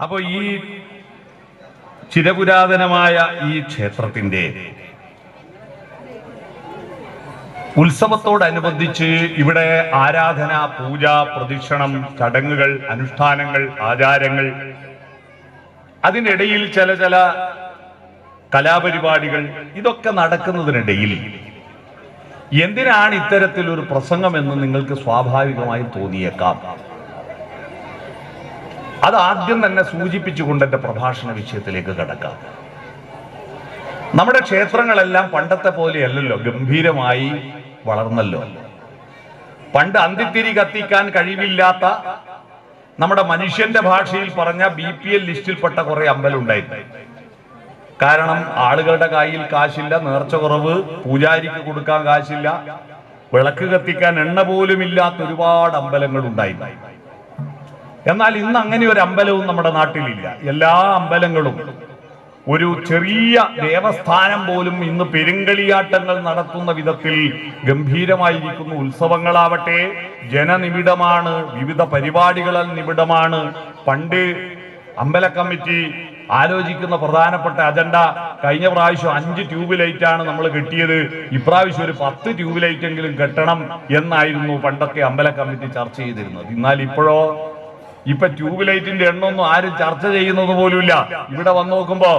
അപ്പോൾ ഈ ചിരപുരാതനമായ ഈ ക്ഷേത്രത്തിന്റെ ഉത്സവത്തോടനുബന്ധിച്ച് ഇവിടെ ആരാധന പൂജ പ്രദക്ഷിണം ചടങ്ങുകൾ അനുഷ്ഠാനങ്ങൾ ആചാരങ്ങൾ അതിനിടയിൽ ചില ചില കലാപരിപാടികൾ ഇതൊക്കെ നടക്കുന്നതിനിടയിൽ എന്തിനാണ് ഇത്തരത്തിലൊരു പ്രസംഗമെന്ന് നിങ്ങൾക്ക് സ്വാഭാവികമായി തോന്നിയേക്കാം? അത് ആദ്യം തന്നെ സൂചിപ്പിച്ചുകൊണ്ട് എന്റെ പ്രഭാഷണ വിഷയത്തിലേക്ക് കടക്കാം. നമ്മുടെ ക്ഷേത്രങ്ങളെല്ലാം പണ്ടത്തെ പോലെയല്ലല്ലോ ഗംഭീരമായി വളർന്നല്ലോ. പണ്ട് അന്തിത്തിരി കത്തിക്കാൻ കഴിവില്ലാത്ത നമ്മുടെ മനുഷ്യന്റെ ഭാഷയിൽ പറഞ്ഞ ബി പി എൽ ലിസ്റ്റിൽപ്പെട്ട കുറെ അമ്പലമുണ്ടായിരുന്നു കാരണം ആളുകളുടെ കയ്യിൽ കാശില്ല നേർച്ച കുറവ് പൂജാരിക്ക് കൊടുക്കാൻ കാശില്ല വിളക്ക് കത്തിക്കാൻ എണ്ണ പോലും ഇല്ലാത്ത ഒരുപാട് അമ്പലങ്ങൾ ഉണ്ടായിരുന്നു എന്നാൽ ഇന്ന് അങ്ങനെ ഒരു അമ്പലവും നമ്മുടെ നാട്ടിലില്ല. എല്ലാ അമ്പലങ്ങളും ഒരു ചെറിയ ദേവസ്ഥാനം പോലും ഇന്ന് പെരുങ്കളിയാട്ടങ്ങൾ നടത്തുന്ന വിധത്തിൽ ഗംഭീരമായിരിക്കുന്നു. ഉത്സവങ്ങളാവട്ടെ ജനനിബിഡമാണ് വിവിധ പരിപാടികളാൽ നിബിഡമാണ്. പണ്ട് അമ്പല കമ്മിറ്റി ആലോചിക്കുന്ന പ്രധാനപ്പെട്ട അജണ്ട കഴിഞ്ഞ പ്രാവശ്യം അഞ്ച് ട്യൂബ് ലൈറ്റ് ആണ് നമ്മൾ കിട്ടിയത്. ഇപ്രാവശ്യം ഒരു പത്ത് ട്യൂബ് ലൈറ്റ് എങ്കിലും കെട്ടണം എന്നായിരുന്നു പണ്ടൊക്കെ അമ്പല കമ്മിറ്റി ചർച്ച ചെയ്തിരുന്നത്. എന്നാൽ ഇപ്പോഴോ ഇപ്പൊ ട്യൂബ് ലൈറ്റിന്റെ എണ്ണമൊന്നും ആരും ചർച്ച ചെയ്യുന്നത് പോലുമില്ല. ഇവിടെ വന്ന് നോക്കുമ്പോ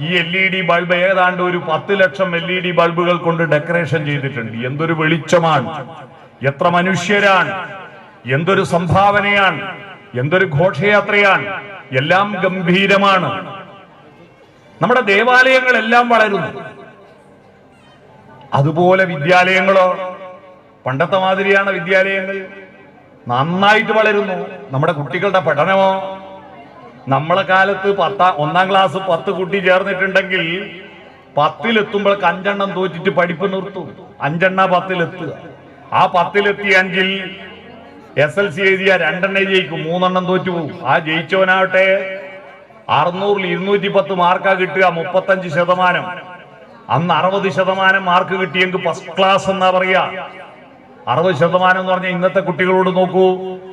ഈ എൽ ഇ ഡി ബൾബ് ഏതാണ്ട് ഒരു പത്ത് ലക്ഷം എൽ ഇ ഡി ബൾബുകൾ കൊണ്ട് ഡെക്കറേഷൻ ചെയ്തിട്ടുണ്ട്. എന്തൊരു വെളിച്ചമാണ്. എത്ര മനുഷ്യരാണ്. എന്തൊരു സംഭാവനയാണ്. എന്തൊരു ഘോഷയാത്രയാണ്. എല്ലാം ഗംഭീരമാണ്. നമ്മുടെ ദേവാലയങ്ങളെല്ലാം വളരുന്നു. അതുപോലെ വിദ്യാലയങ്ങളോ? പണ്ടത്തെ മാതിരിയാണ് വിദ്യാലയങ്ങൾ. നന്നായിട്ട് വളരുന്നു. നമ്മുടെ കുട്ടികളുടെ പഠനമോ? നമ്മളെ കാലത്ത് പത്താം ഒന്നാം ക്ലാസ് പത്ത് കുട്ടി ചേർന്നിട്ടുണ്ടെങ്കിൽ പത്തിലെത്തുമ്പോഴേക്ക് അഞ്ചെണ്ണം തോറ്റിട്ട് പഠിപ്പ് നിർത്തും. അഞ്ചെണ്ണ പത്തിലെത്തുക. ആ പത്തിലെത്തിയെങ്കിൽ എസ് എൽ സി എഴുതിയ രണ്ടെണ്ണം ജയിക്കും. മൂന്നെണ്ണം തോറ്റു പോകും. ആ ജയിച്ചവനാവട്ടെ. അറുന്നൂറിൽ ഇരുന്നൂറ്റി പത്ത് മാർക്കാ കിട്ടുക. മുപ്പത്തഞ്ച് ശതമാനം. അന്ന് അറുപത് ശതമാനം മാർക്ക് കിട്ടിയെങ്കിൽ ഫസ്റ്റ് ക്ലാസ് എന്നാ പറയാ അറുപത് ശതമാനം എന്ന് പറഞ്ഞാൽ ഇന്നത്തെ കുട്ടികളോട് നോക്കൂ.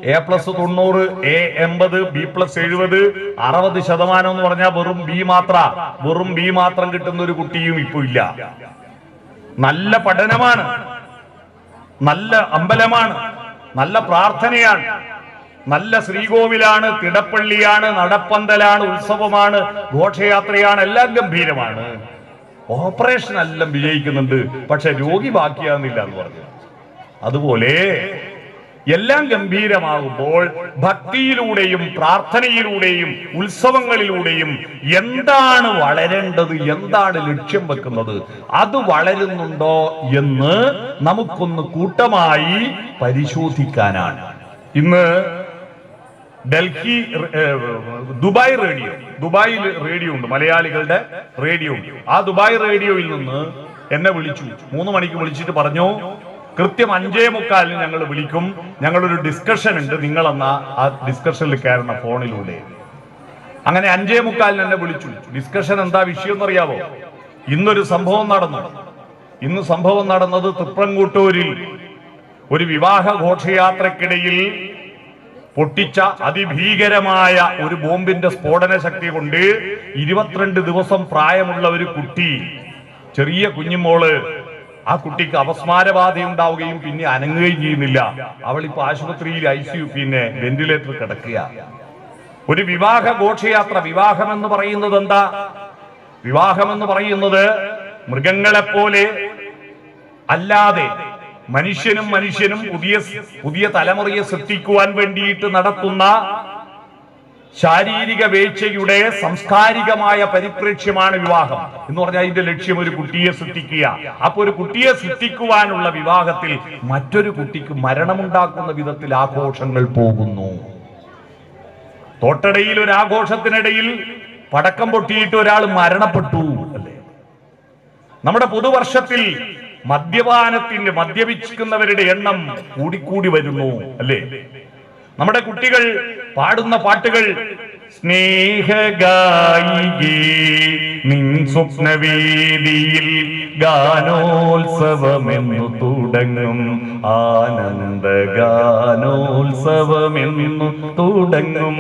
എ പ്ലസ് തൊണ്ണൂറ് എ എൺപത് ബി പ്ലസ് എഴുപത് അറുപത് ശതമാനം എന്ന് പറഞ്ഞാൽ വെറും ബി മാത്ര. വെറും ബി മാത്രം കിട്ടുന്ന ഒരു കുട്ടിയും ഇപ്പൊ ഇല്ല. നല്ല പഠനമാണ്. നല്ല അമ്പലമാണ്. നല്ല പ്രാർത്ഥനയാണ്. നല്ല ശ്രീകോവിലാണ് തിടപ്പള്ളിയാണ് നടപ്പന്തലാണ് ഉത്സവമാണ് ഘോഷയാത്രയാണ് എല്ലാം ഗംഭീരമാണ്. ഓപ്പറേഷൻ എല്ലാം വിജയിക്കുന്നുണ്ട്. പക്ഷെ രോഗി ബാക്കിയാകുന്നില്ല എന്ന് പറഞ്ഞു. അതുപോലെ എല്ലാം ഗംഭീരമാകുമ്പോൾ ഭക്തിയിലൂടെയും പ്രാർത്ഥനയിലൂടെയും ഉത്സവങ്ങളിലൂടെയും എന്താണ് വളരേണ്ടത് എന്താണ് ലക്ഷ്യം വെക്കുന്നത് അത് വളരുന്നുണ്ടോ എന്ന് നമുക്കൊന്ന് കൂട്ടമായി പരിശോധിക്കാനാണ്. ഇന്ന് ഡൽഹി ദുബായ് റേഡിയോ ദുബായിൽ റേഡിയോ ഉണ്ട് മലയാളികളുടെ റേഡിയോ ഉണ്ട്. ആ ദുബായ് റേഡിയോയിൽ നിന്ന് എന്നെ വിളിച്ചു. മൂന്ന് മണിക്ക് വിളിച്ചിട്ട് പറഞ്ഞു കൃത്യം അഞ്ചേ മുക്കാലിന് ഞങ്ങൾ വിളിക്കും. ഞങ്ങളൊരു ഡിസ്കഷൻ ഉണ്ട്. നിങ്ങളെന്ന ആ ഡിസ്കഷനിൽ കയറണം ഫോണിലൂടെ. അങ്ങനെ അഞ്ചേ മുക്കാലിന് എന്നെ വിളിച്ചു. ഡിസ്കഷൻ എന്താ വിഷയം എന്നറിയാവോ ഇന്നൊരു സംഭവം നടന്നു. ഇന്ന് സംഭവം നടന്നത് തൃപ്രംകൂട്ടൂരിൽ ഒരു വിവാഹ ഘോഷയാത്രക്കിടയിൽ പൊട്ടിച്ച അതിഭീകരമായ ഒരു ബോംബിന്റെ സ്ഫോടന ശക്തി കൊണ്ട് ഇരുപത്തിരണ്ട് ദിവസം പ്രായമുള്ള ഒരു കുട്ടി ചെറിയ കുഞ്ഞുമോൾ ആ കുട്ടിക്ക് അപസ്മാരബാധ ഉണ്ടാവുകയും പിന്നെ അനങ്ങുകയും ചെയ്യുന്നില്ല. അവൾ ഇപ്പൊ ആശുപത്രിയിൽ ഐ സി യു പിന്നെ വെന്റിലേറ്റർ കിടക്കുക. ഒരു വിവാഹ ഘോഷയാത്ര വിവാഹം എന്ന് പറയുന്നത് എന്താ? വിവാഹം എന്ന് പറയുന്നത് മൃഗങ്ങളെപ്പോലെ അല്ലാതെ മനുഷ്യനും മനുഷ്യനും പുതിയ പുതിയ തലമുറയെ സൃഷ്ടിക്കുവാൻ വേണ്ടിയിട്ട് നടത്തുന്ന ശാരീരിക വേഴ്ചയുടെ സംസ്കാരികമായ പരിപ്രേക്ഷ്യമാണ് വിവാഹം. എന്ന് പറഞ്ഞാൽ അതിന്റെ ലക്ഷ്യം ഒരു കുട്ടിയെ സൃഷ്ടിക്കുക. അപ്പൊ ഒരു കുട്ടിയെ സൃഷ്ടിക്കുവാനുള്ള വിവാഹത്തിൽ മറ്റൊരു കുട്ടിക്ക് മരണമുണ്ടാക്കുന്ന വിധത്തിൽ ആഘോഷങ്ങൾ പോകുന്നു. തോട്ടടയിൽ ഒരു ആഘോഷത്തിനിടയിൽ പടക്കം പൊട്ടിയിട്ട് ഒരാൾ മരണപ്പെട്ടു അല്ലേ? നമ്മുടെ പുതുവർഷത്തിൽ മദ്യപാനത്തിന്റെ മദ്യപിക്കുന്നവരുടെ എണ്ണം കൂടിക്കൂടി വരുന്നു അല്ലേ? നമ്മുടെ കുട്ടികൾ പാടുന്ന പാട്ടുകൾ. സ്നേഹഗായികേ നിൻ സ്വപ്നവേദിയിൽ ഗാനോത്സവമെന്നു തുടങ്ങും. ആനന്ദ ഗാനോത്സവമെന്നു തുടങ്ങും.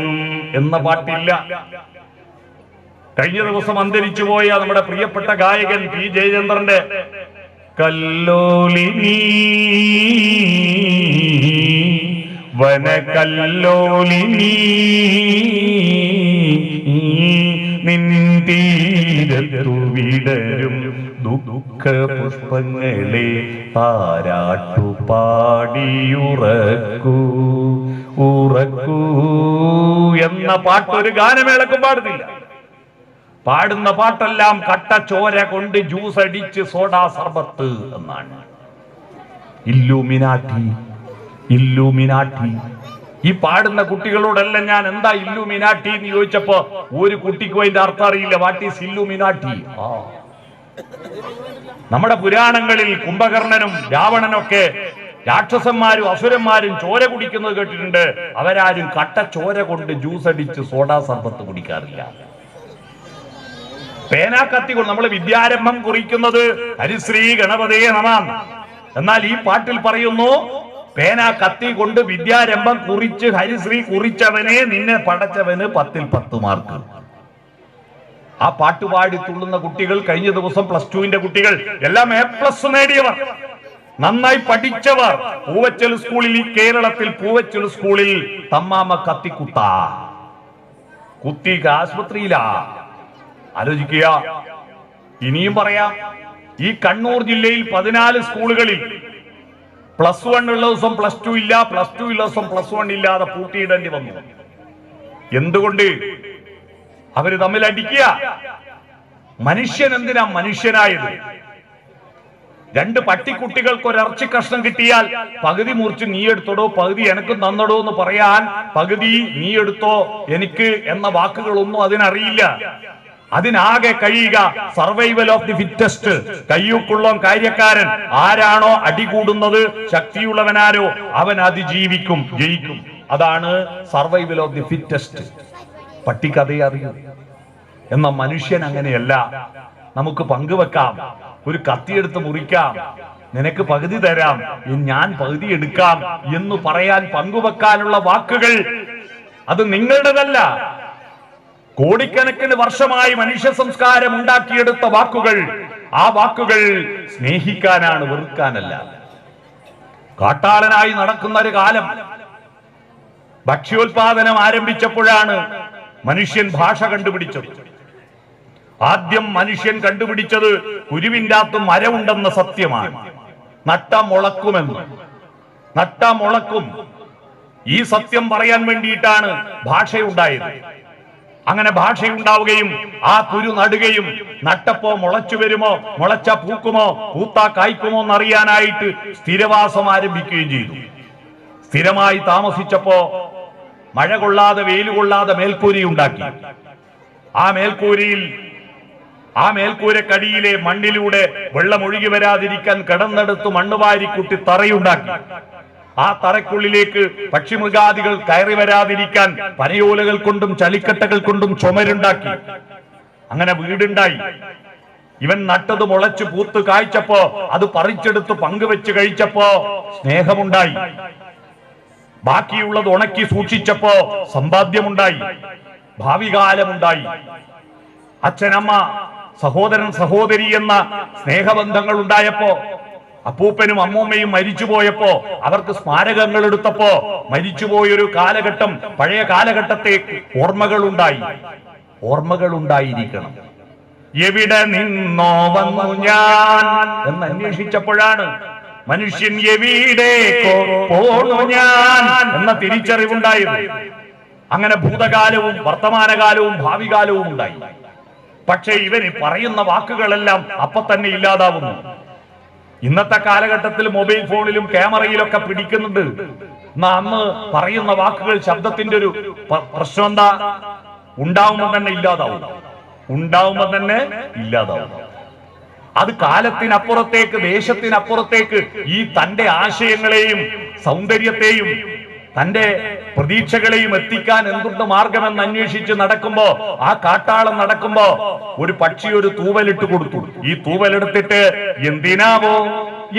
എന്ന പാട്ടില്ല. കഴിഞ്ഞ ദിവസം അന്തരിച്ചു പോയ നമ്മുടെ പ്രിയപ്പെട്ട ഗായകൻ പി ജയചന്ദ്രന്റെ കല്ലോലിനി വനകല്ലോലിനി നിന്തീരത്തു വിടരും ദുഃഖ പുഷ്പങ്ങളെ പാരാട്ടു പാടിയുറക്കൂ ഉറക്കൂ എന്ന പാട്ടൊരു ഗാനമേളക്കും പാടുന്നില്ല. പാടുന്ന പാട്ടെല്ലാം കട്ട ചോര കൊണ്ട് ജ്യൂസ് അടിച്ച് സോഡാ സർബത്ത് എന്നാണ്. ഇല്ലുമിനാട്ടി ഇല്ലുമിനാട്ടി. ഈ പാടുന്ന കുട്ടികളോടല്ല ഞാൻ എന്താ ഇല്ലുമിനാട്ടി എന്ന് ചോദിച്ചപ്പോ ഒരു കുട്ടിക്കും അതിന്റെ അർത്ഥം അറിയില്ല. What is Illuminati? നമ്മുടെ പുരാണങ്ങളിൽ കുംഭകർണനും രാവണനൊക്കെ രാക്ഷസന്മാരും അസുരന്മാരും ചോര കുടിക്കുന്നത് കേട്ടിട്ടുണ്ട്. അവരാരും കട്ട ചോര കൊണ്ട് ജ്യൂസ് അടിച്ച് സോഡാ സർബത്ത് കുടിക്കാറില്ല. പേനാ കത്തി കൊണ്ട് നമ്മൾ വിദ്യാരംഭം കുറിക്കുന്നത് ഹരിശ്രീ ഗണപതയെ നമാം. എന്നാൽ ഈ പാട്ടിൽ പറയുന്നു പേനാ കത്തി കൊണ്ട് വിദ്യാരംഭം കുറിച്ച് ഹരിശ്രീ കുറിച്ചവനെ നിന്നെ പടച്ചവന് പത്തിൽ പത്ത് മാർക്ക്. ആ പാട്ടുപാടി തുള്ളുന്ന കുട്ടികൾ കഴിഞ്ഞ ദിവസം പ്ലസ് ടുവിന്റെ കുട്ടികൾ എല്ലാം എ പ്ലസ് നേടിയവർ. നന്നായി പഠിച്ചവർ. പൂവച്ചൽ സ്കൂളിൽ ഈ കേരളത്തിൽ പൂവച്ചൽ സ്കൂളിൽ തമ്മാമ കത്തിക്കുത്ത കുത്തി. ആശുപത്രിയിലാ. ആലോചിക്കുക. ഇനിയും പറയാ. ഈ കണ്ണൂർ ജില്ലയിൽ പതിനാല് സ്കൂളുകളിൽ പ്ലസ് വൺ ഉള്ള ദിവസം പ്ലസ് ടു ഇല്ല പ്ലസ് ടു ഉള്ള ദിവസം പ്ലസ് വൺ ഇല്ലാതെ പൂട്ടിയിടേണ്ടി വന്നു. എന്തുകൊണ്ട്? അവർ തമ്മിൽ അടിക്കുക. മനുഷ്യൻ എന്തിനാ മനുഷ്യനായത്? രണ്ട് പട്ടിക്കുട്ടികൾക്ക് ഒരു ഇറച്ചി കഷ്ണം കിട്ടിയാൽ പകുതി മുറിച്ച് നീ എടുത്തോടോ പകുതി എനിക്ക് തന്നടോ എന്ന് പറയാൻ പകുതി നീ എടുത്തോ എനിക്ക് എന്ന വാക്കുകളൊന്നും അതിനറിയില്ല. അതിനാകെ കഴിയുക സർവൈവൽ ഓഫ് ദി ഫിറ്റസ്റ്റ് കയ്യൂക്കുള്ളോം കാര്യക്കാരൻ ആരാണോ അടികൂടുന്നത് ശക്തിയുള്ളവനാരോ അവൻ അതിജീവിക്കും ജയിക്കും. അതാണ് സർവൈവൽ ഓഫ് ദി ഫിറ്റസ്റ്റ് പട്ടിക്കഥയെ അറിയൂ. എന്ന മനുഷ്യൻ അങ്ങനെയല്ല. നമുക്ക് പങ്കുവെക്കാം. ഒരു കത്തിയെടുത്ത് മുറിക്കാം. നിനക്ക് പകുതി തരാം. ഞാൻ പകുതി എടുക്കാം എന്ന് പറയാൻ പങ്കുവെക്കാനുള്ള വാക്കുകൾ അത് നിങ്ങളുടേതല്ല. കോടിക്കണക്കിന് വർഷമായി മനുഷ്യ സംസ്കാരം ഉണ്ടാക്കിയെടുത്ത വാക്കുകൾ ആ വാക്കുകൾ സ്നേഹിക്കാനാണ് വെറുക്കാനല്ല. കാട്ടാളനായി നടക്കുന്ന ഒരു കാലം. ഭക്ഷ്യോത്പാദനം ആരംഭിച്ചപ്പോഴാണ് മനുഷ്യൻ ഭാഷ കണ്ടുപിടിച്ചത്. ആദ്യം മനുഷ്യൻ കണ്ടുപിടിച്ചത് കുരുവിന്റെ മരമുണ്ടെന്ന സത്യമാണ്. നട്ട മുളക്കുമെന്ന്. നട്ട മുളക്കും. ഈ സത്യം പറയാൻ വേണ്ടിയിട്ടാണ് ഭാഷയുണ്ടായത്. അങ്ങനെ ഭാഷയുണ്ടാവുകയും ആ കുരു നടുകയും നട്ടപ്പോ മുളച്ചു വരുമോ മുളച്ച പൂക്കുമോ പൂത്ത കായ്ക്കുമോ എന്നറിയാനായിട്ട് സ്ഥിരവാസം ആരംഭിക്കുകയും ചെയ്തു. സ്ഥിരമായി താമസിച്ചപ്പോ മഴ കൊള്ളാതെ വെയിൽ കൊള്ളാതെ മേൽക്കൂരി ഉണ്ടാക്കി. ആ മേൽക്കൂരിയിൽ ആ മേൽക്കൂരക്കടിയിലെ മണ്ണിലൂടെ വെള്ളം ഒഴുകി വരാതിരിക്കാൻ കിടന്നെടുത്ത് മണ്ണുവാരി കുട്ടി തറയുണ്ടാക്കി. ആ തറയ്ക്കുള്ളിലേക്ക് പക്ഷിമൃഗാദികൾ കയറി വരാതിരിക്കാൻ പനയോലകൾ കൊണ്ടും ചളിക്കട്ടകൾ കൊണ്ടും ചുമരുണ്ടാക്കി. അങ്ങനെ വീടുണ്ടായി. ഇവൻ നട്ടത് മുളച്ചു പൂത്ത് കായ്ച്ചപ്പോ അത് പറിച്ചെടുത്ത് പങ്കുവെച്ച് കഴിച്ചപ്പോ സ്നേഹമുണ്ടായി. ബാക്കിയുള്ളത് ഉണക്കി സൂക്ഷിച്ചപ്പോ സമ്പാദ്യമുണ്ടായി. ഭാവി കാലമുണ്ടായി അച്ഛനമ്മ സഹോദരൻ സഹോദരി എന്ന സ്നേഹബന്ധങ്ങൾ ഉണ്ടായപ്പോ അപ്പൂപ്പനും അമ്മൂമ്മയും മരിച്ചുപോയപ്പോ അവർക്ക് സ്മാരകങ്ങൾ എടുത്തപ്പോ മരിച്ചുപോയൊരു കാലഘട്ടം പഴയ കാലഘട്ടത്തെ ഓർമ്മകൾ ഉണ്ടായി ഓർമ്മകൾ ഉണ്ടായിരിക്കണം എവിടെ നിന്നോ വന്നു ഞാൻ എന്ന് അന്വേഷിച്ചപ്പോഴാണ് മനുഷ്യൻ എവിടേക്കോ പോണു ഞാൻ എന്ന തിരിച്ചറിവുണ്ടായത്. അങ്ങനെ ഭൂതകാലവും വർത്തമാനകാലവും ഭാവികാലവും ഉണ്ടായി. പക്ഷേ ഇവന് പറയുന്ന വാക്കുകളെല്ലാം അപ്പൊ തന്നെ ഇല്ലാതാവുന്നു. ഇന്നത്തെ കാലഘട്ടത്തിൽ മൊബൈൽ ഫോണിലും ക്യാമറയിലൊക്കെ പിടിക്കുന്നുണ്ട്. എന്നാ അന്ന് പറയുന്ന വാക്കുകൾ ശബ്ദത്തിന്റെ ഒരു പ്രശ്നം എന്താ? ഉണ്ടാവുമ്പോൾ തന്നെ ഇല്ലാതാവും. ഉണ്ടാവുമ്പോൾ തന്നെ ഇല്ലാതാവും. അത് കാലത്തിനപ്പുറത്തേക്ക് ദേശത്തിനപ്പുറത്തേക്ക് ഈ തന്റെ ആശയങ്ങളെയും സൗന്ദര്യത്തെയും തന്റെ പ്രതീക്ഷകളെയും എത്തിക്കാൻ എന്തുണ്ട് മാർഗമെന്ന് അന്വേഷിച്ച് നടക്കുമ്പോ ആ കാട്ടാളം നടക്കുമ്പോ ഒരു പക്ഷി ഒരു തൂവലിട്ട് കൊടുത്തു. ഈ തൂവലെടുത്തിട്ട് എന്തിനാവോ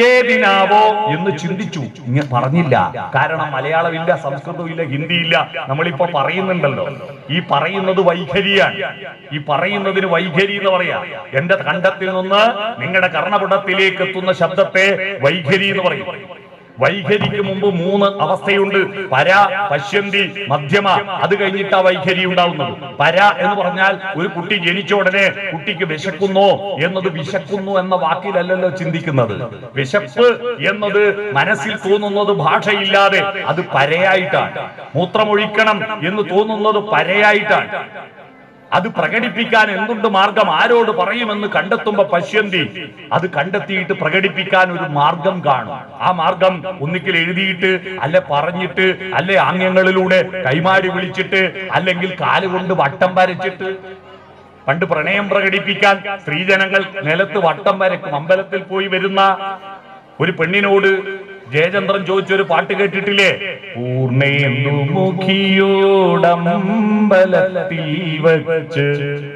ഏതിനാവോ എന്ന് ചിന്തിച്ചു. ഇങ്ങനെ പറഞ്ഞില്ല. കാരണം മലയാളമില്ല സംസ്കൃതമില്ല ഹിന്ദിയില്ല. നമ്മളിപ്പോ പറയുന്നുണ്ടല്ലോ. ഈ പറയുന്നത് വൈഖരിയാണ്. ഈ പറയുന്നതിന് വൈഖരി എന്ന് പറയാ. എന്റെ കണ്ടത്തിൽ നിന്ന് നിങ്ങളുടെ കർണപുടത്തിലേക്ക് എത്തുന്ന ശബ്ദത്തെ വൈഖരി എന്ന് പറയും. വൈഖരിക്ക് മുമ്പ് മൂന്ന് അവസ്ഥയുണ്ട്. പര പശ്യന്തി മധ്യമ. അത് കഴിഞ്ഞിട്ട് ആ വൈഖരി ഉണ്ടാവുന്നത്. പര എന്ന് പറഞ്ഞാൽ ഒരു കുട്ടി ജനിച്ച ഉടനെ കുട്ടിക്ക് വിശക്കുന്നു എന്നത് വിശക്കുന്നു എന്ന വാക്കിലല്ലല്ലോ ചിന്തിക്കുന്നത്. വിശപ്പ് എന്നത് മനസ്സിൽ തോന്നുന്നത് ഭാഷയില്ലാതെ അത് പരയായിട്ടാണ്. മൂത്രമൊഴിക്കണം എന്ന് തോന്നുന്നത് പരയായിട്ടാണ്. അത് പ്രകടിപ്പിക്കാൻ എന്തുണ്ട് മാർഗം? ആരോട് പറയുമെന്ന് കണ്ടെത്തുമ്പോ പശ്യന്തി അത് കണ്ടെത്തിയിട്ട് പ്രകടിപ്പിക്കാൻ ഒരു മാർഗം കാണും. ആ മാർഗം ഒന്നിക്കൽ എഴുതിയിട്ട് അല്ലെ പറഞ്ഞിട്ട് അല്ലെ ആംഗ്യങ്ങളിലൂടെ കൈമാടി വിളിച്ചിട്ട് അല്ലെങ്കിൽ കാലുകൊണ്ട് വട്ടം വരച്ചിട്ട്. പണ്ട് പ്രണയം പ്രകടിപ്പിക്കാൻ സ്ത്രീജനങ്ങൾ നിലത്ത് വട്ടം വരക്കും. അമ്പലത്തിൽ പോയി വരുന്ന ഒരു പെണ്ണിനോട് ജയചന്ദ്രൻ ചോദിച്ചൊരു പാട്ട് കേട്ടിട്ടില്ലേ? പൂർണയെന്നു മുഖിയോടമ്പലത്തിൽ വച്ച്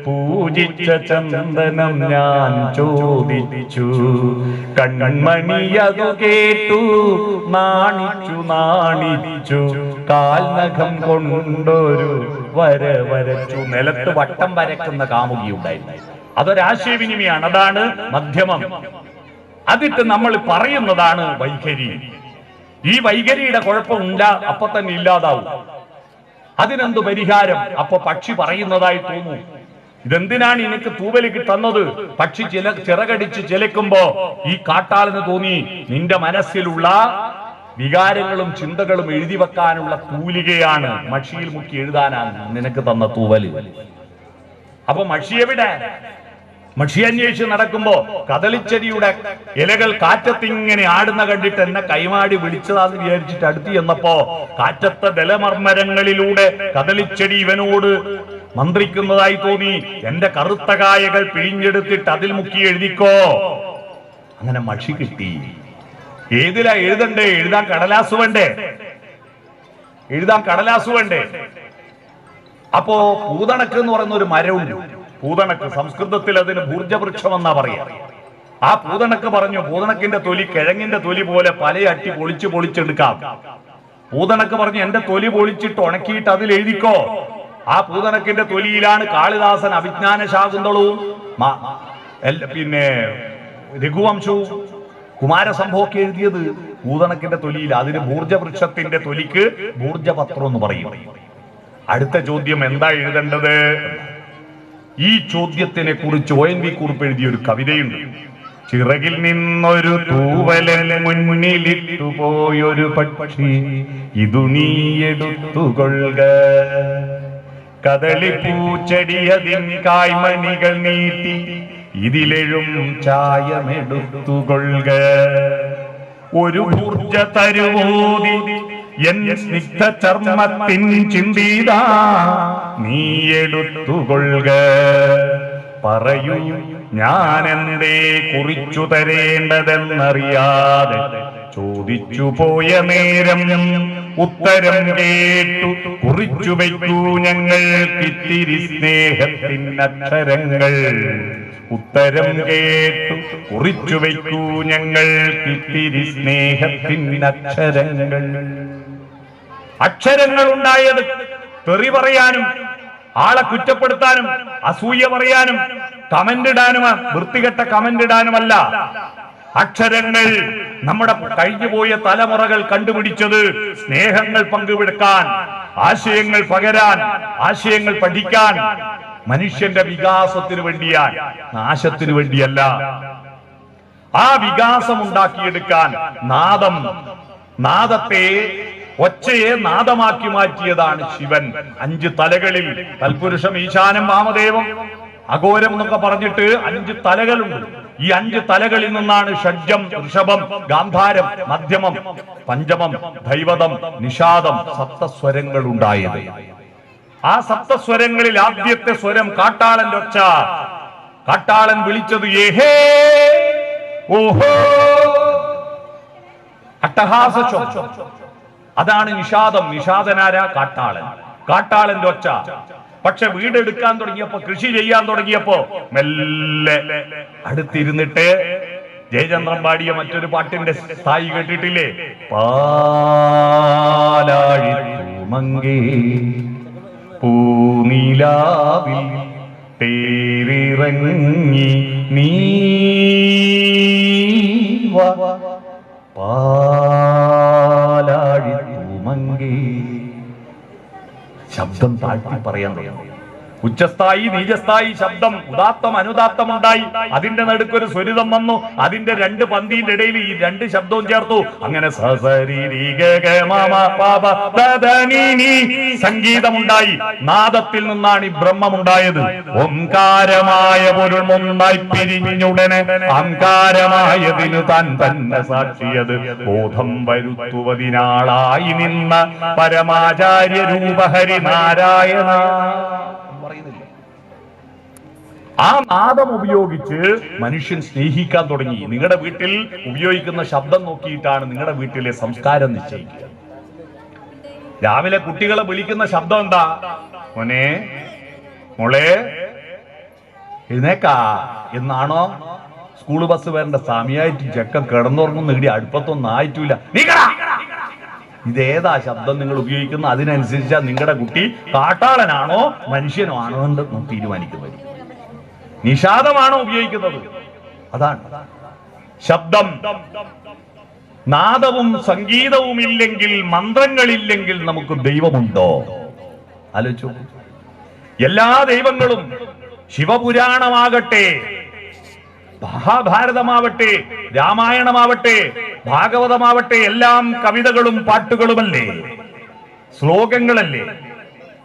പൂജിച്ച ചന്ദനം ഞാൻ ചോദിച്ചു. കൺമണിയതു കേട്ടു നാണിച്ചു നാണിച്ചു. കാൽനഖം കൊണ്ടൊരു വര വരച്ചു. നിലത്ത് വട്ടം വരക്കുന്ന കാമുകിയുണ്ടായിരുന്നു അതൊരാശയവിനിമയാണ് അതാണ് മധ്യമം. അതിട്ട് നമ്മൾ പറയുന്നതാണ് വൈഖരി. ഈ വൈഖരിയുടെ കുഴപ്പമില്ല അപ്പൊ തന്നെ ഇല്ലാതാവും. അതിനെന്ത് പരിഹാരം? അപ്പൊ പക്ഷി പറയുന്നതായി തോന്നും. ഇതെന്തിനാണ് എനിക്ക് തൂവലിക്ക് തന്നത്? പക്ഷി ചില ചിറകടിച്ച് ചിലക്കുമ്പോ ഈ കാട്ടാളിന് തോന്നി നിന്റെ മനസ്സിലുള്ള വികാരങ്ങളും ചിന്തകളും എഴുതി വെക്കാനുള്ള തൂലികയാണ് മഷിയിൽ മുക്കി എഴുതാനാണ് നിനക്ക് തന്ന തൂവൽ. അപ്പൊ മഷി എവിടെ? മഷി അന്വേഷിച്ച് നടക്കുമ്പോ കദളിച്ചെടിയുടെ ഇലകൾ കാറ്റത്തിങ്ങനെ ആടുന്ന കണ്ടിട്ട് എന്നെ കൈമാടി വിളിച്ചതാന്ന് വിചാരിച്ചിട്ട് അടുത്ത് ചെന്നപ്പോ കാറ്റത്തെ ബലമർമരങ്ങളിലൂടെ കദളിച്ചെടി ഇവനോട് മന്ത്രിക്കുന്നതായി തോന്നി. എന്റെ കറുത്ത കായകൾ പിഴിഞ്ഞെടുത്തിട്ട് അതിൽ മുക്കി എഴുതിക്കോ. അങ്ങനെ മഷി കിട്ടി. ഏതിലാ എഴുതണ്ടേ? എഴുതാൻ കടലാസ് വേണ്ടേ? എഴുതാൻ കടലാസ് വേണ്ടേ? അപ്പോ പൂതണക്ക് എന്ന് പറയുന്ന ഒരു മരമുണ്ട്. പൂതണക്ക് സംസ്കൃതത്തിൽ അതിന് ഭൂർജവൃക്ഷം എന്നാ പറയാ ആ പൂതണക്ക് പറഞ്ഞു പൂതണക്കിന്റെ തൊലി കിഴങ്ങിന്റെ തൊലി പോലെ പല അട്ടി പൊളിച്ച് പൊളിച്ചെടുക്കാം. പൂതണക്ക് പറഞ്ഞു എന്റെ തൊലി പൊളിച്ചിട്ട് ഉണക്കിയിട്ട് അതിൽ എഴുതിക്കോ. ആ പൂതണക്കിന്റെ തൊലിയിലാണ് കാളിദാസൻ അഭിജ്ഞാന ശാകുന്തളവും പിന്നെ രഘുവംശവും കുമാരസംഭവമൊക്കെ എഴുതിയത്. പൂതണക്കിന്റെ തൊലിയിൽ അതിന് ഭൂർജവൃക്ഷത്തിന്റെ തൊലിക്ക് ഭൂർജപത്രം എന്ന് പറയും. അടുത്ത ചോദ്യം എന്താ എഴുതേണ്ടത്? ഈ ചോദ്യത്തിനെ കുറിച്ച് ഒ എൻ വി കുറിപ്പ് എഴുതിയ ഒരു കവിതയുണ്ട്. ചിറകിൽ നിന്നൊരു തൂവലൻ മുന്നിലിട്ടു പോയൊരു പക്ഷി ഇതു നീ എടുത്തുകൊള്ളുക. കദളിപ്പൂച്ചെടിയതിൻ കായ്മണികൾ നീട്ടി ഇതിലെഴും ചായമെടുത്തുകൊള്ളുക. ഒരു ഊർജ തരുവോതി എൻ സ്നിഗ്ധ ചർമ്മത്തിൻ ചിന്തീത നീ എടുത്തുകൊള്ളുക. പറയൂ ഞാൻ എന്തേ കുറിച്ചു തരേണ്ടതെന്നറിയാതെ ചോദിച്ചു പോയ നേരം ഉത്തരം കേട്ടു. കുറിച്ചു വയ്ക്കൂ ഞങ്ങൾക്കിത്തിരി സ്നേഹത്തിൻ അക്ഷരങ്ങൾ. ഉത്തരം കേട്ടു. കുറിച്ചു വയ്ക്കൂ ഞങ്ങൾക്കിത്തിരി സ്നേഹത്തിൻ അക്ഷരങ്ങൾ. അക്ഷരങ്ങൾ ഉണ്ടായത് തെറി പറയാനും ആളെ കുറ്റപ്പെടുത്താനും അസൂയ പറയാനും കമന്റ് ഇടാനും വൃത്തികെട്ട കമന്റ് ഇടാനുമല്ല അക്ഷരങ്ങൾ നമ്മുടെ കഴിഞ്ഞുപോയ തലമുറകൾ കണ്ടുപിടിച്ചത് സ്നേഹങ്ങൾ പങ്കുവെക്കാൻ ആശയങ്ങൾ പകരാൻ ആശയങ്ങൾ പഠിക്കാൻ മനുഷ്യന്റെ വികാസത്തിന് വേണ്ടിയാൽ നാശത്തിന് വേണ്ടിയല്ല. ആ വികാസം ഉണ്ടാക്കിയെടുക്കാൻ നാദം നാദത്തെ ഒച്ചയെ നാദമാക്കി മാറ്റിയതാണ് ശിവൻ. അഞ്ച് തലകളിൽ തൽപുരുഷം ഈശാനം വാമദേവം. അഘോരം എന്നൊക്കെ പറഞ്ഞിട്ട് അഞ്ച് തലകളുണ്ട്. ഈ അഞ്ച് തലകളിൽ നിന്നാണ് ഷഡ്ജം ഋഷഭം ഗാന്ധാരം മധ്യമം പഞ്ചമം ദൈവതം നിഷാദം സപ്തസ്വരങ്ങൾ ഉണ്ടായത്. ആ സപ്തസ്വരങ്ങളിൽ ആദ്യത്തെ സ്വരം കാട്ടാളൻ ഒച്ച. കാട്ടാളൻ വിളിച്ചത് ഏഹേ ഓഹോ! അട്ടഹാസ അതാണ് നിഷാദം. നിഷാദനാര കാട്ടാളൻ. കാട്ടാളന്റെ ഒച്ച. പക്ഷെ വീടെടുക്കാൻ തുടങ്ങിയപ്പോ കൃഷി ചെയ്യാൻ തുടങ്ങിയപ്പോ മെല്ലെ അടുത്തിരുന്നിട്ട് ജയചന്ദ്രൻ പാടിയ മറ്റൊരു പാട്ടിന്റെ സ്ഥായി കേട്ടിട്ടില്ലേ? പാലാഴി മങ്കേ പൂനീലാവിൽ തേരിറങ്ങി നീ. പാലാഴി തൂമങ്കേ ശബ്ദം താഴ്ത്തി പറയാൻ തുടങ്ങി. ഉച്ചസ്ഥായി നീചസ്ഥായി ശബ്ദം ഉദാത്തം അനുദാത്തം ഉണ്ടായി അതിന്റെ നടുക്കൊരു സ്വരിതം വന്നു. അതിന്റെ രണ്ട് പന്തിന്റെ ഇടയിൽ ഈ രണ്ട് ശബ്ദവും ചേർത്തു. അങ്ങനെ സംഗീതമുണ്ടായി. നാദത്തിൽ നിന്നാണ് ഈ ബ്രഹ്മമുണ്ടായത്. ഓംകാരമായ പൊരുൾ മുണ്ടായി പിരിഞ്ഞുടനെ അഹങ്കാരമായതിനു താൻ തന്നെ സാക്ഷിയത്. ബോധം വരുത്തുവതിനാളായി നിന്ന പരമാചാര്യ രൂപഹരി നാരായണ ആ നാദം ഉപയോഗിച്ച് മനുഷ്യൻ സ്നേഹിക്കാൻ തുടങ്ങി. നിങ്ങളുടെ വീട്ടിൽ ഉപയോഗിക്കുന്ന ശബ്ദം നോക്കിയിട്ടാണ് നിങ്ങളുടെ വീട്ടിലെ സംസ്കാരം നിശ്ചയിക്കുക. രാവിലെ കുട്ടികളെ വിളിക്കുന്ന ശബ്ദം എന്താ? മോനെ മോളെ എഴുന്നേക്കാ. എന്നാണോ? സ്കൂൾ ബസ് വരേണ്ട സമയമായിട്ട് ചെക്കൻ കിടന്നുറങ്ങുന്ന നേടി അടുപ്പത്തൊന്നും ആയിട്ടില്ല. ഇതേതാ ശബ്ദം നിങ്ങൾ ഉപയോഗിക്കുന്ന അതിനനുസരിച്ചാ നിങ്ങളുടെ കുട്ടി കാട്ടാളനാണോ മനുഷ്യനോ ആണോ എന്ന് തീരുമാനിക്കുന്നത് നിഷാദമാണോ ഉപയോഗിക്കുന്നത്. അതാണ്. ശബ്ദം. നാദവും സംഗീതവും ഇല്ലെങ്കിൽ മന്ത്രങ്ങളില്ലെങ്കിൽ നമുക്ക് ദൈവമുണ്ടോ? ആലോചിച്ചു. എല്ലാ ദൈവങ്ങളും ശിവപുരാണമാകട്ടെ മഹാഭാരതമാവട്ടെ രാമായണമാവട്ടെ ഭാഗവതമാവട്ടെ എല്ലാം കവിതകളും പാട്ടുകളുമല്ലേ? ശ്ലോകങ്ങളല്ലേ?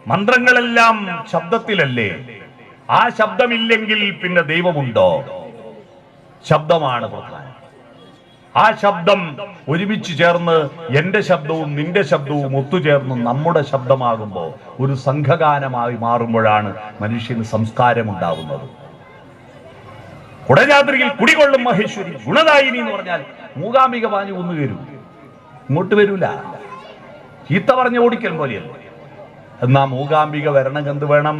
മന്ത്രങ്ങളെല്ലാം ശബ്ദത്തിലല്ലേ? ആ ശബ്ദമില്ലെങ്കിൽ പിന്നെ ദൈവമുണ്ടോ? ശബ്ദമാണ് പ്രധാനം. ആ ശബ്ദം ഒരുമിച്ച് ചേർന്ന് എന്റെ ശബ്ദവും നിന്റെ ശബ്ദവും ഒത്തുചേർന്ന് നമ്മുടെ ശബ്ദമാകുമ്പോൾ ഒരു സംഘഗാനമായി മാറുമ്പോഴാണ് മനുഷ്യന് സംസ്കാരം ഉണ്ടാകുന്നത് കുടജാത്രിയിൽ കുടികൊള്ളും മഹേശ്വരി. ഗുണദായിനി എന്ന് പറഞ്ഞാൽ മൂകാംബിക പാഞ്ഞു ഒന്നു വരൂ ഇങ്ങോട്ട് വരൂല. ചീത്ത പറഞ്ഞ ഓടിക്കൽ പോലെയല്ലേ? എന്നാ മൂകാംബിക വരണം എന്ത് വേണം?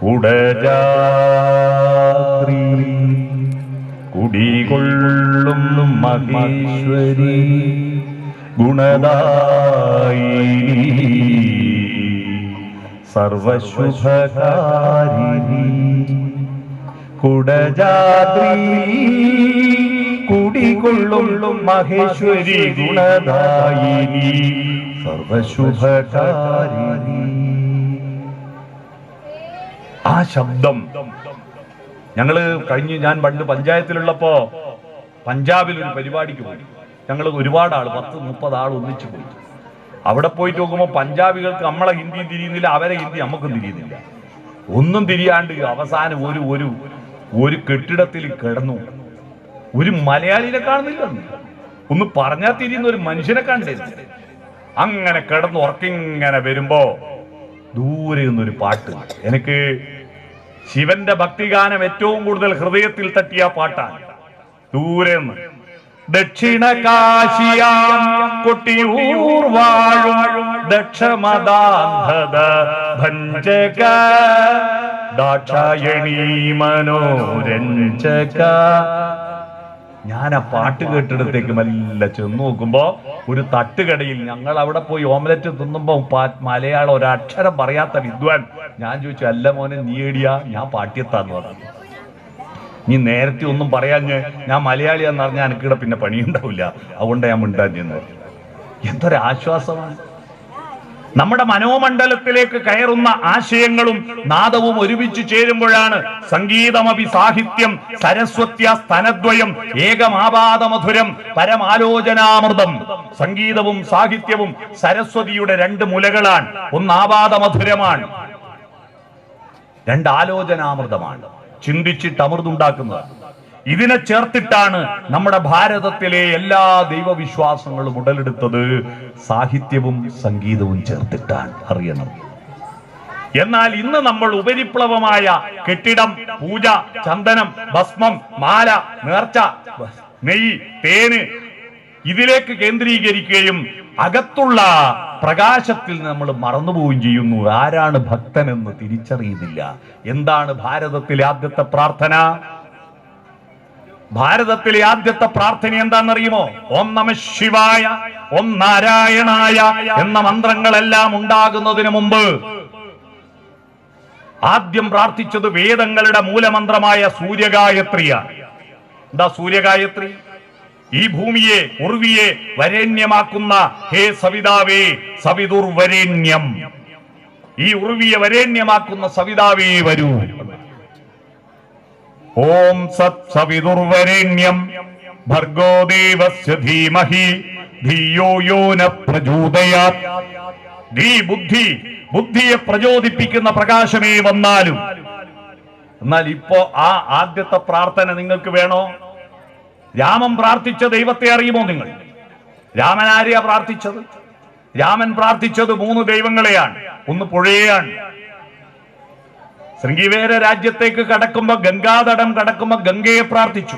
കുടജാത്രി കുടികൊള്ളും മഹേശ്വരി ഗുണദായിനി സർവശുഭകാരിണി. കുടജാത്രി കുടികൊള്ളും മഹേശ്വരി ഗുണദായിനി സർവശുഭകാരിണി. ആ ശബ്ദം. ഞങ്ങൾ കഴിഞ്ഞ് ഞാൻ പണ്ട് പഞ്ചായത്തിലുള്ളപ്പോ പഞ്ചാബിൽ ഒരു പരിപാടിക്ക് പോയി. ഞങ്ങൾ ഒരുപാട് ആൾ പത്ത് മുപ്പത് ആൾ ഒന്നിച്ചു പോയി. അവിടെ പോയിട്ട് നോക്കുമ്പോൾ പഞ്ചാബികൾക്ക് നമ്മളെ ഹിന്ദി തിരിയുന്നില്ല അവരെ ഹിന്ദി നമുക്കും തിരിയുന്നില്ല. ഒന്നും തിരിയാണ്ട് അവസാനം ഒരു ഒരു ഒരു കെട്ടിടത്തിൽ കിടന്നു. ഒരു മലയാളിനെ കാണുന്നില്ല ഒന്ന് പറഞ്ഞാൽ തിരിയുന്ന ഒരു മനുഷ്യനെ കണ്ടില്ല? അങ്ങനെ കിടന്ന് ഉറക്കിങ്ങനെ വരുമ്പോ ദൂരെ നിന്നൊരു പാട്ട്. എനിക്ക് ശിവന്റെ ഭക്തിഗാനം ഏറ്റവും കൂടുതൽ ഹൃദയത്തിൽ തട്ടിയ പാട്ടാണ്. ദൂരെ നിന്ന് ദക്ഷിണ കാശിയാം കൊട്ടിയൂർ വാഴും ദക്ഷമദാന്ധത ഭഞ്ചക ദാക്ഷായണി മനോരഞ്ജക. ഞാൻ ആ പാട്ട് കേട്ടിടത്തേക്ക് മെല്ലെ ചെന്ന് നോക്കുമ്പോ ഒരു തട്ടുകടയിൽ ഞങ്ങൾ അവിടെ പോയി ഓംലറ്റ് തിന്നുമ്പോ മലയാളം ഒരക്ഷരം പറയാത്ത വിദ്വാൻ. ഞാൻ ചോദിച്ചു അല്ല മോനെ നീ ഏടിയാ? ഞാൻ പാട്ടിയെത്താന്ന് പറഞ്ഞു. നീ നേരത്തെ ഒന്നും പറയാഞ്ഞ് ഞാൻ മലയാളിയാന്ന് പറഞ്ഞാൽ എനിക്കിടെ പിന്നെ പണിയുണ്ടാവില്ല. അതുകൊണ്ട് ഞാൻ മിണ്ടാൻ ചെന്നത് എന്തൊരാശ്വാസമാണ്. നമ്മുടെ മനോമണ്ഡലത്തിലേക്ക് കയറുന്ന ആശയങ്ങളും നാദവും ഒരുമിച്ച് ചേരുമ്പോഴാണ് സംഗീതമപി സാഹിത്യം സരസ്വത്യ സ്തനദ്വയം ഏകമാപാദമധുരം പരമാലോചനാമൃതം. സംഗീതവും സാഹിത്യവും സരസ്വതിയുടെ രണ്ട് മുലകളാണ്. ഒന്ന് ആപാദമധുരമാണ് രണ്ട് ആലോചനാമൃതമാണ് ചിന്തിച്ചിട്ട് അമൃതുണ്ടാക്കുന്നത് ഇതിനെ ചേർത്തിട്ടാണ് നമ്മുടെ ഭാരതത്തിലെ എല്ലാ ദൈവവിശ്വാസങ്ങളും ഉടലെടുത്തത്. സാഹിത്യവും സംഗീതവും ചേർത്തിട്ടാണ്. അറിയണം. എന്നാൽ ഇന്ന് നമ്മൾ ഉപരിപ്ലവമായ കെട്ടിടം പൂജ ചന്ദനം ഭസ്മം മാല നേർച്ച നെയ്യ് തേന് ഇതിലേക്ക് കേന്ദ്രീകരിക്കുകയും അകത്തുള്ള പ്രകാശത്തിൽ നമ്മൾ മറന്നുപോവുകയും ചെയ്യുന്നു. ആരാണ് ഭക്തനെന്ന് തിരിച്ചറിയുന്നില്ല. എന്താണ് ഭാരതത്തിലെ ആദ്യത്തെ പ്രാർത്ഥന? ഭാരതത്തിലെ ആദ്യത്തെ പ്രാർത്ഥന എന്താണെന്നറിയുമോ? ഓം നമ ശിവായ ഓം നാരായണായ എന്ന മന്ത്രങ്ങളെല്ലാം ഉണ്ടാകുന്നതിന് മുമ്പ് ആദ്യം പ്രാർത്ഥിച്ചത് വേദങ്ങളുടെ മൂലമന്ത്രമായ സൂര്യഗായത്രിയാണ് എന്താ സൂര്യഗായത്രി? ഈ ഭൂമിയെ ഉർവിയെ വരേണ്യമാക്കുന്ന ഹേ സവിതാവേ സവിതുർവരേണ്യം. ഈ ഉർവിയെ വരേണ്യമാക്കുന്ന സവിതാവേ വരൂ. ഓം സത് സവിതുർവരേണ്യം ഭർഗോ ദേവസ്യ ധീമഹി. ധിയോ യോ ന പ്രചോദയാത്. ധീ ബുദ്ധി. ബുദ്ധിയെ പ്രചോദിപ്പിക്കുന്ന പ്രകാശമേ വന്നാലും. എന്നാൽ ഇപ്പോ ആ ആദ്യത്തെ പ്രാർത്ഥന നിങ്ങൾക്ക് വേണോ? രാമൻ പ്രാർത്ഥിച്ച ദൈവത്തെ അറിയുമോ നിങ്ങൾ? രാമൻ ആരെയാ പ്രാർത്ഥിച്ചത്? രാമൻ പ്രാർത്ഥിച്ചത് മൂന്ന് ദൈവങ്ങളെയാണ്. ഒന്ന് പുഴയാണ് ശൃംഗിവേര രാജ്യത്തേക്ക് കടക്കുമ്പോ ഗംഗാതടം കടക്കുമ്പോ ഗംഗയെ പ്രാർത്ഥിച്ചു.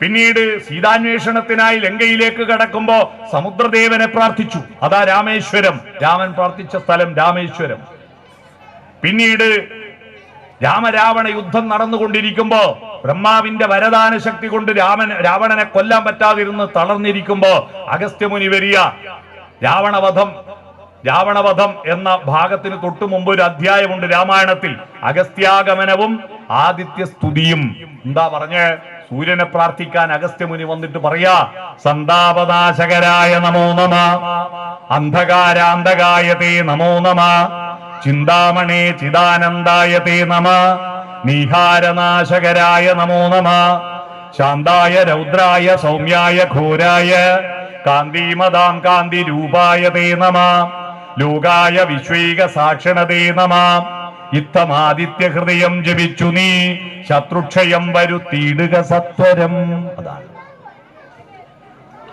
പിന്നീട് സീതാന്വേഷണത്തിനായി ലങ്കയിലേക്ക് കടക്കുമ്പോ സമുദ്രദേവനെ പ്രാർത്ഥിച്ചു. അതാ രാമേശ്വരം. രാമൻ പ്രാർത്ഥിച്ച സ്ഥലം രാമേശ്വരം. പിന്നീട് രാമരാവണ യുദ്ധം നടന്നുകൊണ്ടിരിക്കുമ്പോ ബ്രഹ്മാവിന്റെ വരദാന ശക്തി കൊണ്ട് രാമൻ രാവണനെ കൊല്ലാൻ പറ്റാതിരുന്ന് തളർന്നിരിക്കുമ്പോ അഗസ്ത്യമുനി വരിക രാവണവധം രാവണവധം എന്ന ഭാഗത്തിന് തൊട്ടു മുമ്പ് ഒരു അധ്യായമുണ്ട് രാമായണത്തിൽ. അഗസ്ത്യാഗമനവും ആദിത്യ സ്തുതിയും. എന്താ പറഞ്ഞ്? സൂര്യനെ പ്രാർത്ഥിക്കാൻ അഗസ്ത്യമുനി വന്നിട്ട് പറയാ സന്താപനാശകരായ നമോ നമ അന്ധകാരാന്തകായതേ നമോ നമ ചിന്താമണേ ചിദാനന്ദായതേ നമ നീഹാരനാശകരായ നമോ നമ ശാന്തായ രൗദ്രായ സൗമ്യായ ഘോരായ കാന്തിമതാം കാന്തി രൂപായ തേ നമ ലോകായ വിശ്വൈക സാക്ഷണതേ നമാം. ഇത്തമാദിത്യ ഹൃദയം ജപിച്ചു നീ ശത്രുക്ഷയം വരുത്തിയിടുക സത്വരം. അതാണ്.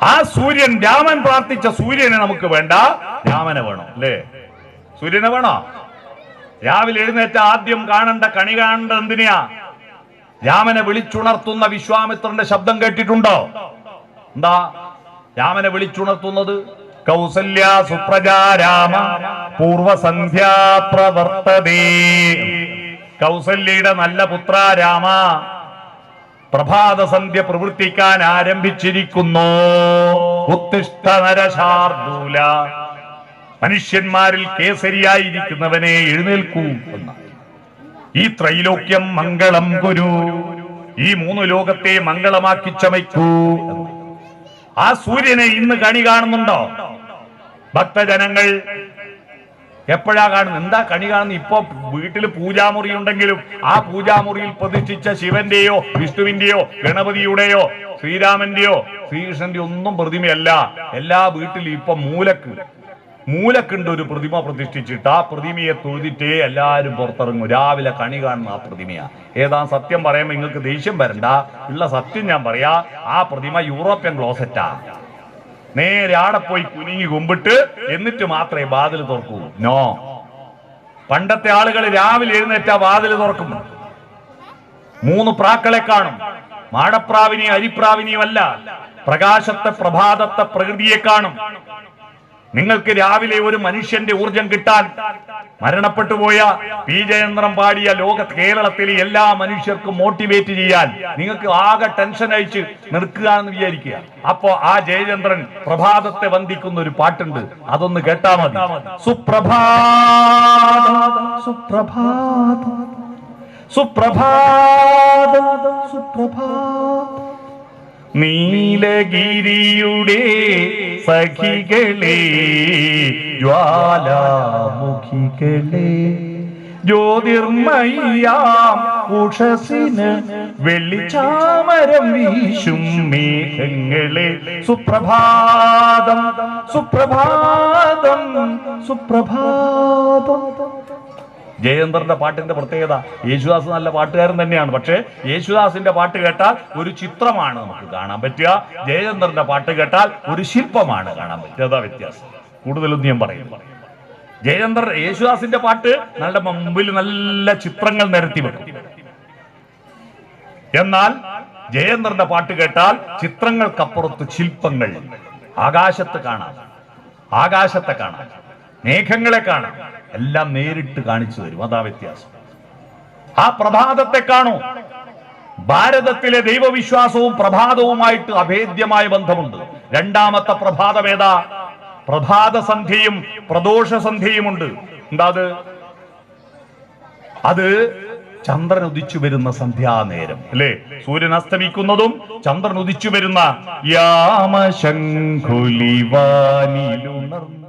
ആ സൂര്യൻ രാമൻ പ്രാർത്ഥിച്ച സൂര്യനെ നമുക്ക് വേണ്ട. രാമനെ വേണോ അല്ലേ? സൂര്യനെ വേണോ? രാവിലെ എഴുന്നേറ്റ ആദ്യം കാണണ്ട കണി കാണേണ്ട എന്തിനാ? രാമനെ വിളിച്ചുണർത്തുന്ന വിശ്വാമിത്രന്റെ ശബ്ദം കേട്ടിട്ടുണ്ടോ? എന്താ? രാമനെ വിളിച്ചുണർത്തുന്നത്? കൗസല്യ സുപ്രജാ രാമ പൂർവസന്ധ്യാ പ്രവർത്തതേ. കൗസല്യയുടെ നല്ല പുത്ര രാമ പ്രഭാതസന്ധ്യ പ്രവർത്തിക്കാൻ ആരംഭിച്ചിരിക്കുന്നു. ഉത്തിഷ്ഠ നരശാർദൂല. മനുഷ്യന്മാരിൽ കേസരിയായിരിക്കുന്നവനെ എഴുന്നേൽക്കൂ ഈ ത്രൈലോക്യം മംഗളം ഗുരു. ഈ മൂന്ന് ലോകത്തെ മംഗളമാക്കി ചമയ്ക്കൂ. ആ സൂര്യനെ ഇന്ന് കണി കാണുന്നുണ്ടോ? ഭക്തജനങ്ങൾ എപ്പോഴാ കാണുന്നത്? എന്താ കണി കാണുന്നത്? ഇപ്പൊ വീട്ടിൽ പൂജാമുറി ഉണ്ടെങ്കിലും ആ പൂജാമുറിയിൽ പ്രതിഷ്ഠിച്ച ശിവന്റെയോ വിഷ്ണുവിന്റെയോ ഗണപതിയുടെയോ ശ്രീരാമന്റെയോ ശ്രീകൃഷ്ണന്റെയോ ഒന്നും പ്രതിമയല്ല. എല്ലാ വീട്ടിലും ഇപ്പൊ മൂലക്ക് മൂലക്കുണ്ട് ഒരു പ്രതിമ പ്രതിഷ്ഠിച്ചിട്ട് ആ പ്രതിമയെ തൊഴുതിട്ടേ എല്ലാവരും പുറത്തിറങ്ങും. രാവിലെ കണി കാണുന്ന ആ പ്രതിമയാ. ഏതാ സത്യം പറയുമ്പോ നിങ്ങൾക്ക് ദേഷ്യം വരണ്ട. ഉള്ള സത്യം ഞാൻ പറയാ ആ പ്രതിമ യൂറോപ്യൻ ക്ലോസറ്റാ. നേരെ ആടെ പോയി കുനിങ്ങി കുമ്പിട്ട് എന്നിട്ട് മാത്രമേ വാതിൽ തുറക്കൂ. നോ. പണ്ടത്തെ ആളുകൾ രാവിലെ എഴുന്നേറ്റാ വാതിൽ തുറക്കും. മൂന്ന് പ്രാക്കളെ കാണും. മാടപ്രാവിനെയും അരിപ്രാവിനെയും അല്ല പ്രകാശത്തെ പ്രഭാതത്തെ പ്രകൃതിയെ കാണും. നിങ്ങൾക്ക് രാവിലെ ഒരു മനുഷ്യന്റെ ഊർജം കിട്ടാൻ മരണപ്പെട്ടു പോയ പി ജയേന്ദ്രൻ പാടിയ ലോക കേരളത്തിലെ എല്ലാ മനുഷ്യർക്കും മോട്ടിവേറ്റ് ചെയ്യാൻ നിങ്ങൾക്ക് ആകെ ടെൻഷൻ അയച്ച് നിൽക്കുക എന്ന് വിചാരിക്കുക. അപ്പോ ആ ജയചന്ദ്രൻ പ്രഭാതത്തെ വന്ദിക്കുന്ന ഒരു പാട്ടുണ്ട്. അതൊന്ന് കേട്ടാ മതി. സുപ്രഭാത സുപ്രഭാത സുപ്രഭാത. നീലഗിരിയുടെ സഖികളെ ജ്വാലാമുഖികളെ. ജ്യോതിർമയ്യാം ഉഷസിന് വെള്ളിച്ചാമരം വീശും മേഘങ്ങളെ. സുപ്രഭാതം സുപ്രഭാതം സുപ്രഭാതം. ജയേന്ദ്രന്റെ പാട്ടിന്റെ പ്രത്യേകത. യേശുദാസ് നല്ല പാട്ടുകാരൻ തന്നെയാണ്. പക്ഷേ യേശുദാസിന്റെ പാട്ട് കേട്ടാൽ ഒരു ചിത്രമാണ് നമുക്ക് കാണാൻ പറ്റുക. ജയേന്ദ്രന്റെ പാട്ട് കേട്ടാൽ ഒരു ശില്പമാണ് കാണാൻ പറ്റുക. അതാ വ്യത്യാസം. കൂടുതലൊന്നും ഞാൻ പറയും. ജയേന്ദ്രൻ യേശുദാസിന്റെ പാട്ട് നല്ല മുമ്പിൽ നല്ല ചിത്രങ്ങൾ നിരത്തി വെക്കും. എന്നാൽ ജയേന്ദ്രന്റെ പാട്ട് കേട്ടാൽ ചിത്രങ്ങൾക്കപ്പുറത്ത് ശില്പങ്ങൾ ആകാശത്ത് കാണാം. ആകാശത്തെ കാണാം. മേഘങ്ങളെ കാണാം. എല്ലാം നേരിട്ട് കാണിച്ചു തരും. അതാ വ്യത്യാസം. ആ പ്രഭാതത്തെ കാണൂ. ഭാരതത്തിലെ ദൈവവിശ്വാസവും പ്രഭാതവുമായിട്ട് അഭേദ്യമായ ബന്ധമുണ്ട്. രണ്ടാമത്തെ പ്രഭാതമേതാ പ്രഭാത സന്ധ്യയും പ്രദോഷ സന്ധ്യയുമുണ്ട് എന്താ അത്? അത് ചന്ദ്രൻ ഉദിച്ചു വരുന്ന സന്ധ്യാനേരം. അല്ലേ? സൂര്യൻ അസ്തമിക്കുന്നതും ചന്ദ്രൻ ഉദിച്ചു വരുന്ന യാമശങ്കുലിവാനിലുണർന്ന